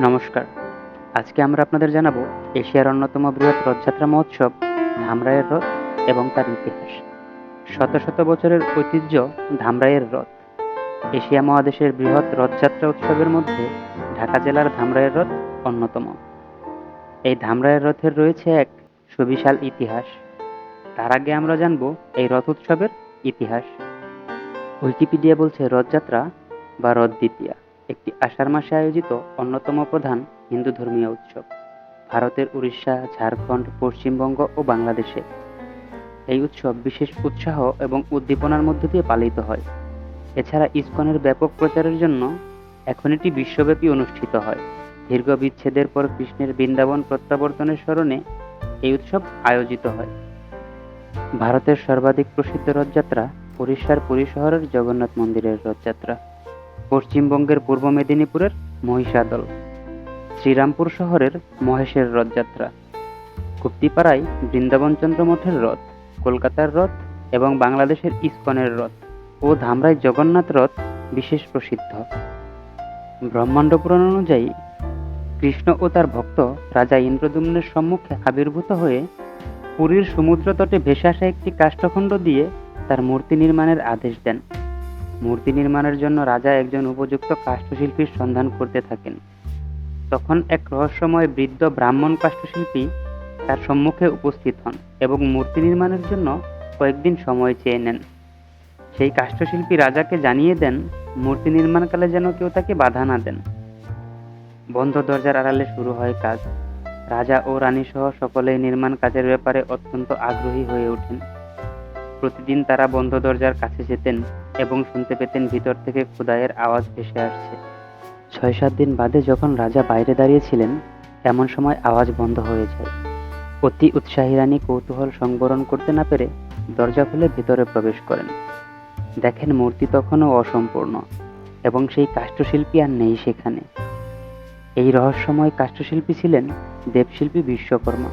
নমস্কার। আজকে আমরা আপনাদের জানাব এশিয়ার অন্যতম বৃহৎ রথযাত্রা মহোৎসব ধামরাইয়ের রথ এবং তার ইতিহাস। শত শত বছরের ঐতিহ্য ধামরাইয়ের রথ। এশিয়া মহাদেশের বৃহৎ রথযাত্রা উৎসবের মধ্যে ঢাকা জেলার ধামরাইয়ের রথ অন্যতম। এই ধামরাইয়ের রথের রয়েছে এক সুবিশাল ইতিহাস। তার আগে আমরা জানব এই রথ উৎসবের ইতিহাস। উইকিপিডিয়া বলছে রথযাত্রা বা রথ দ্বিতীয়া। একটি আষাঢ় মাসে আয়োজিত অন্যতম প্রধান হিন্দু ধর্মীয় উৎসব, ভারতের উড়িষ্যা, ঝাড়খণ্ড, পশ্চিমবঙ্গ ও বাংলাদেশে। এই উৎসব বিশেষ উৎসাহ এবং উদ্দীপনার মধ্য দিয়ে পালিত হয়। এছাড়া ইসকনের ব্যাপক প্রচারের জন্য এখন এটি বিশ্বব্যাপী অনুষ্ঠিত হয়। দীর্ঘ বিচ্ছেদের পর কৃষ্ণের বৃন্দাবন প্রত্যাবর্তনের স্মরণে এই উৎসব আয়োজিত হয়। ভারতের সর্বাধিক প্রসিদ্ধ রথযাত্রা উড়িষ্যার পুরী শহরের জগন্নাথ মন্দিরের রথযাত্রা। পশ্চিমবঙ্গের পূর্ব মেদিনীপুরের মহিষাদল, শ্রীরামপুর শহরের মহেশের রথযাত্রা গুপ্তিপাড়ায় বৃন্দাবনচন্দ্র মঠের রথ, কলকাতার রথ এবং বাংলাদেশের ইস্কনের রথ ও ধামরাই জগন্নাথ রথ বিশেষ প্রসিদ্ধ। ব্রহ্মাণ্ড পুরাণ অনুযায়ী কৃষ্ণ ও তার ভক্ত রাজা ইন্দ্রদুম্নের সম্মুখে আবির্ভূত হয়ে পুরীর সমুদ্র তটে ভেসে আসা একটি কাষ্ঠখণ্ড দিয়ে তার মূর্তি নির্মাণের আদেশ দেন। মূর্তি নির্মাণের জন্য রাজা একজন উপযুক্ত কাষ্ঠশিল্পীর সন্ধান করতে থাকেন। তখন এক রহস্যময় বৃদ্ধ ব্রাহ্মণ কাষ্ঠশিল্পী তার সম্মুখে উপস্থিত হন এবং মূর্তি নির্মাণের জন্য কয়েকদিন সময় চেয়ে নেন। সেই কাষ্ঠশিল্পী রাজাকে জানিয়ে দেন, মূর্তি নির্মাণকালে যেন কেউ তাকে বাধা না দেন। বন্ধ দরজার আড়ালে শুরু হয় কাজ। রাজা ও রানী সহ সকলেই নির্মাণ কাজের ব্যাপারে অত্যন্ত আগ্রহী হয়ে ওঠেন। প্রতিদিন তারা বন্ধ দরজার কাছে যেতেন। এবং শুনতে পেতেন ভিতর থেকে খোদাইয়ের আওয়াজ ভেসে আসছে। ছয় সাত দিন বাদে যখন রাজা বাইরে দাঁড়িয়েছিলেন, এমন সময় আওয়াজ বন্ধ হয়ে যায়। অতি উৎসাহী রানী কৌতূহল সংবরণ করতে না পেরে দরজা খুলে ভিতরে প্রবেশ করেন। দেখেন মূর্তি তখনও অসম্পূর্ণ এবং সেই কাষ্ঠশিল্পী আর নেই সেখানে। এই রহস্যময় কাষ্ঠশিল্পী ছিলেন দেবশিল্পী বিশ্বকর্মা।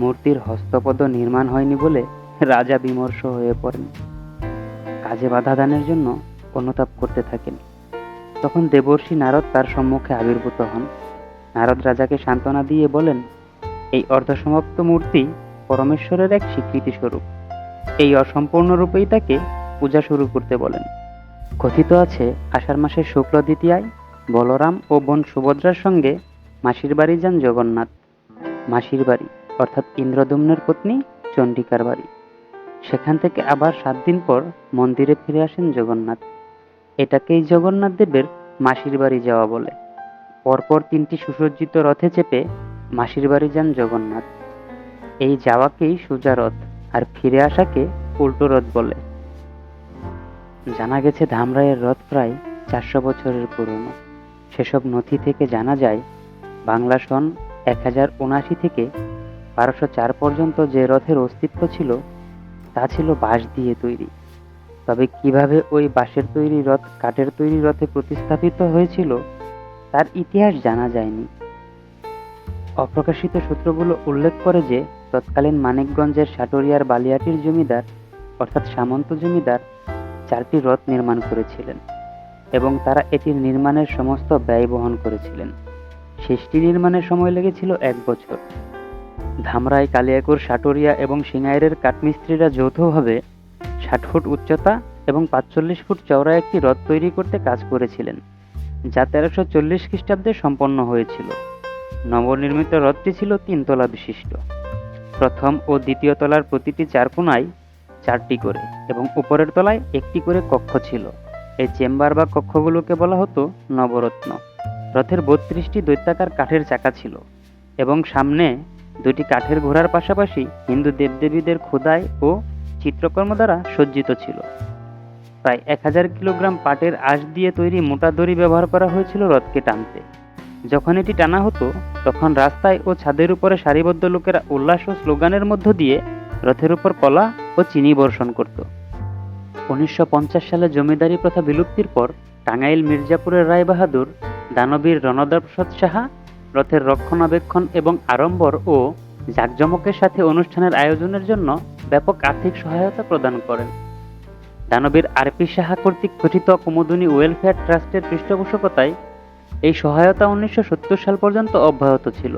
মূর্তির হস্তপদ নির্মাণ হয়নি বলে রাজা বিমর্ষ হয়ে পড়েন। কাজে বাধা দানের জন্য অনুতাপ করতে থাকেন। তখন দেবর্ষী নারদ তার সম্মুখে আবির্ভূত হন। নারদ রাজাকে সান্ত্বনা দিয়ে বলেন, এই অর্ধসমাপ্ত মূর্তি পরমেশ্বরের এক স্বীকৃতি স্বরূপ এই অসম্পূর্ণ রূপেই তাকে পূজা শুরু করতে বলেন। কথিত আছে, আষাঢ় মাসের শুক্ল দ্বিতীয়ায় বলরাম ও বোন সুভদ্রার সঙ্গে মাসির বাড়ি যান জগন্নাথ। মাসির বাড়ি, অর্থাৎ ইন্দ্রদম্নের পত্নী চণ্ডিকার বাড়ি। সেখান থেকে আবার সাত দিন পর মন্দিরে ফিরে আসেন জগন্নাথ। এটাকেই জগন্নাথ দেবের মাসির বাড়ি যাওয়া বলে। পরপর তিনটি সুসজ্জিত রথে চেপে মাসির বাড়ি যান জগন্নাথ। এই যাওয়াকেই সোজা রথ আর ফিরে আসাকে উল্টো রথ বলে। জানা গেছে ধামরাইয়ের রথ প্রায় চারশো বছরের পুরনো। সেসব নথি থেকে জানা যায়, বাংলা সন এক হাজার উনআশি থেকে বারোশো চার পর্যন্ত যে রথের অস্তিত্ব ছিল তা ছিল বাঁশ দিয়ে তৈরি। তবে কীভাবে ওই বাঁশের তৈরি রথ কাঠের তৈরি রথে প্রতিস্থাপিত হয়েছিল, তার ইতিহাস জানা যায়নি। অপ্রকাশিত সূত্রগুলো উল্লেখ করে যে, তৎকালীন মানিকগঞ্জের সাটুরিয়ার বালিয়াটির জমিদার, অর্থাৎ সামন্ত জমিদার, চারটি রথ নির্মাণ করেছিলেন এবং তারা এটির নির্মাণের সমস্ত ব্যয় বহন করেছিলেন। শেষটি নির্মাণের সময় লেগেছিল এক বছর। ধামরাই, কালিয়াকুর, সাটুরিয়া এবং সিঙ্গাইরের কাঠমিস্ত্রিরা যৌথভাবে ষাট ফুট উচ্চতা এবং পাঁচচল্লিশ ফুট চওড়া একটি রথ তৈরি করতে কাজ করেছিলেন, যা তেরোশো চল্লিশ খ্রিস্টাব্দে সম্পন্ন হয়েছিল। নবনির্মিত রথটি ছিল তিনতলা বিশিষ্ট। প্রথম ও দ্বিতীয় তলার প্রতিটি চার কোণায় চারটি করে এবং উপরের তলায় একটি করে কক্ষ ছিল। এই চেম্বার বা কক্ষগুলোকে বলা হতো নবরত্ন। রথের বত্রিশটি দৈত্যাকার কাঠের চাকা ছিল এবং সামনে দুটি কাঠের ঘোড়ার পাশাপাশি হিন্দু দেবদেবীদের খোদাই ও চিত্রকর্ম দ্বারা সজ্জিত ছিল। প্রায় এক হাজার কিলোগ্রাম পাটের আঁশ দিয়ে তৈরি মোটা দড়ি ব্যবহার করা হয়েছিল রথকে টানতে। যখন এটি টানা হতো, তখন রাস্তায় ও ছাদের উপরে সারিবদ্ধ লোকেরা উল্লাস ও স্লোগানের মধ্য দিয়ে রথের উপর কলা ও চিনি বর্ষণ করত। উনিশশো পঞ্চাশ সালে জমিদারি প্রথা বিলুপ্তির পর টাঙ্গাইল মির্জাপুরের রায় বাহাদুর দানবীর রণদার প্রসাদ সাহা রথের রক্ষণাবেক্ষণ এবং আড়ম্বর ও জাঁকজমকের সাথে অনুষ্ঠানের আয়োজনের জন্য ব্যাপক আর্থিক সহায়তা প্রদান করেন। দানবীর আরপি সাহা কর্তৃক গঠিত কুমুদিনী ওয়েলফেয়ার ট্রাস্টের পৃষ্ঠপোষকতায় এই সহায়তা উনিশশো সত্তর সাল পর্যন্ত অব্যাহত ছিল।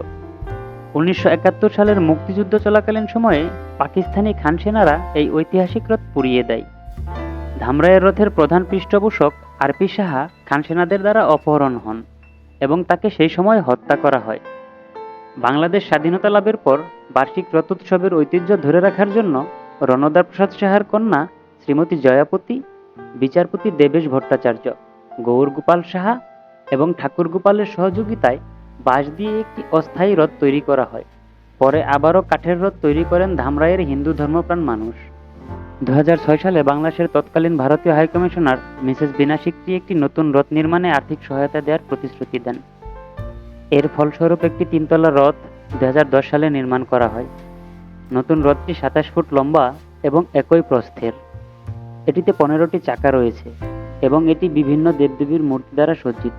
উনিশশো একাত্তর সালের মুক্তিযুদ্ধ চলাকালীন সময়ে পাকিস্তানি খান সেনারা এই ঐতিহাসিক রথ পুড়িয়ে দেয়। ধামরাইয়ের রথের প্রধান পৃষ্ঠপোষক আরপি সাহা খান সেনাদের দ্বারা অপহরণ হন। এবং তাকে সেই সময় হত্যা করা হয়। বাংলাদেশ স্বাধীনতা লাভের পর বার্ষিক রথোৎসবের ঐতিহ্য ধরে রাখার জন্য রণদার প্রসাদ সাহার কন্যা শ্রীমতী জয়াপতি, বিচারপতি দেবেশ ভট্টাচার্য গৌর গোপাল সাহা এবং ঠাকুর গোপালের সহযোগিতায় বাঁশ দিয়ে একটি অস্থায়ী রথ তৈরি করা হয়। পরে আবারও কাঠের রথ তৈরি করেন ধামরাইয়ের হিন্দু ধর্মপ্রাণ মানুষ। দু হাজার ছয় সালে বাংলাদেশের তৎকালীন ভারতীয় হাইকমিশনার মিসেস বিনা সিকরি একটি নতুন রথ নির্মাণে আর্থিক সহায়তা দেওয়ার প্রতিশ্রুতি দেন? এর ফলস্বরূপ একটি তিনতলা রথ দু হাজার দশ সালে নির্মাণ করা হয়। নতুন রথটি সাতাশ ফুট লম্বা এবং একই প্রস্থের। এটিতে পনেরোটি চাকা রয়েছে এবং এটি বিভিন্ন দেবদেবীর মূর্তি দ্বারা সজ্জিত।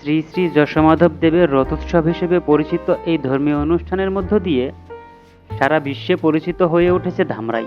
শ্রী শ্রী যশোমাধব দেবের রথোৎসব হিসেবে পরিচিত এই ধর্মীয় অনুষ্ঠানের মধ্য দিয়ে সারা বিশ্বে পরিচিত হয়ে উঠেছে ধামরাই।